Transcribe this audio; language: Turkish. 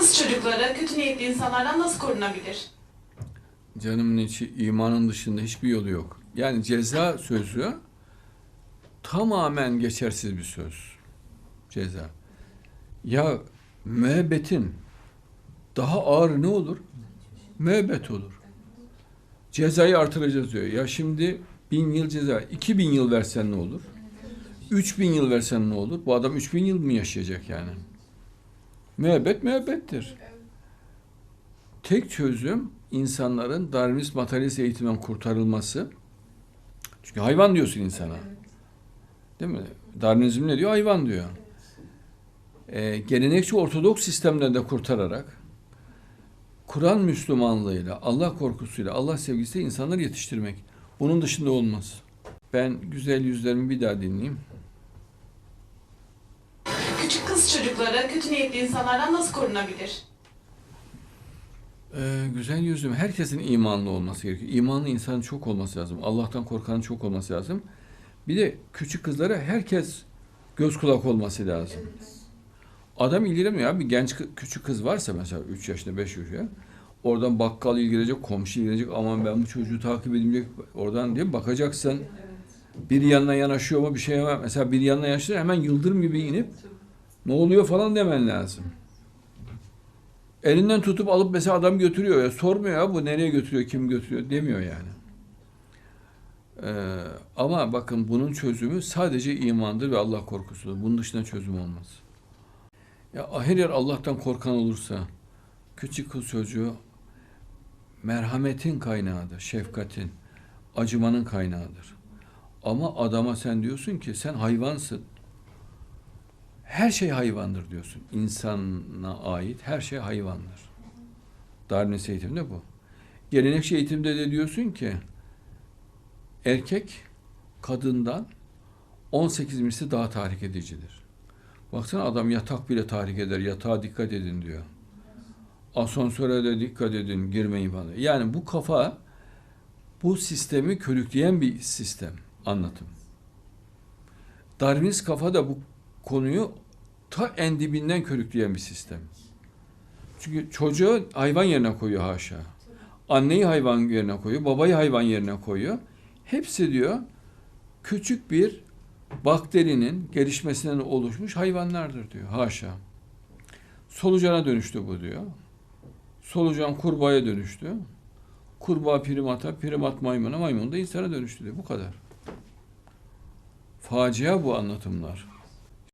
kız çocukları kötü niyetli insanlardan nasıl korunabilir? Canımın içi imanın dışında hiçbir yolu yok. Yani ceza sözü tamamen geçersiz bir söz. Ceza. Ya müebbetin daha ağır ne olur? Müebbet olur. Cezayı artıracağız diyor. Ya şimdi bin yıl ceza, iki bin yıl versen ne olur? Üç bin yıl versen ne olur? Bu adam üç bin yıl mı yaşayacak yani? Müebbet müebbettir. Tek çözüm insanların Darwinist materyalist eğitimden kurtarılması. Çünkü hayvan diyorsun insana. Değil mi? Darwinizm ne diyor? Hayvan diyor. Ee, gelenekçi Ortodoks sistemden de kurtararak Kur'an Müslümanlığıyla, Allah korkusuyla, Allah sevgisiyle insanları yetiştirmek. Bunun dışında olmaz. Ben güzel yüzlerimi bir daha dinleyeyim. Kız çocukları kötü niyetli insanlardan nasıl korunabilir? Ee, güzel yüzüm. Herkesin imanlı olması gerekiyor. İmanlı insanın çok olması lazım. Allah'tan korkanın çok olması lazım. Bir de küçük kızlara herkes göz kulak olması lazım. Adam ilgilenmiyor abi. Genç küçük kız varsa mesela 3 yaşında 5 yaşında oradan bakkal ilgilenecek, komşu ilgilenecek. Aman ben bu çocuğu takip edeyim Oradan diye bakacaksın. Bir yanına yanaşıyor mu bir şey var. Mesela bir yanına yanaşıyor hemen yıldırım gibi inip ne oluyor falan demen lazım. Elinden tutup alıp mesela adam götürüyor ya sormuyor ya bu nereye götürüyor kim götürüyor demiyor yani. Ee, ama bakın bunun çözümü sadece imandır ve Allah korkusudur. Bunun dışında çözüm olmaz. Ya her yer Allah'tan korkan olursa küçük kız çocuğu merhametin kaynağıdır, şefkatin, acımanın kaynağıdır. Ama adama sen diyorsun ki sen hayvansın. Her şey hayvandır diyorsun. İnsana ait her şey hayvandır. Darwinist eğitimde bu. Gelenekçi eğitimde de diyorsun ki erkek kadından 18 misli daha tahrik edicidir. Baksana adam yatak bile tahrik eder. Yatağa dikkat edin diyor. Asansöre de dikkat edin, girmeyin falan. Yani bu kafa bu sistemi körükleyen bir sistem, anlatım. Darwinist kafa da bu konuyu ta en dibinden körükleyen bir sistem. Çünkü çocuğu hayvan yerine koyuyor haşa. Anneyi hayvan yerine koyuyor, babayı hayvan yerine koyuyor. Hepsi diyor küçük bir bakterinin gelişmesinden oluşmuş hayvanlardır diyor. Haşa. Solucana dönüştü bu diyor. Solucan kurbağaya dönüştü. Kurbağa primata, primat maymuna, maymun da insana dönüştü diyor. Bu kadar. Facia bu anlatımlar.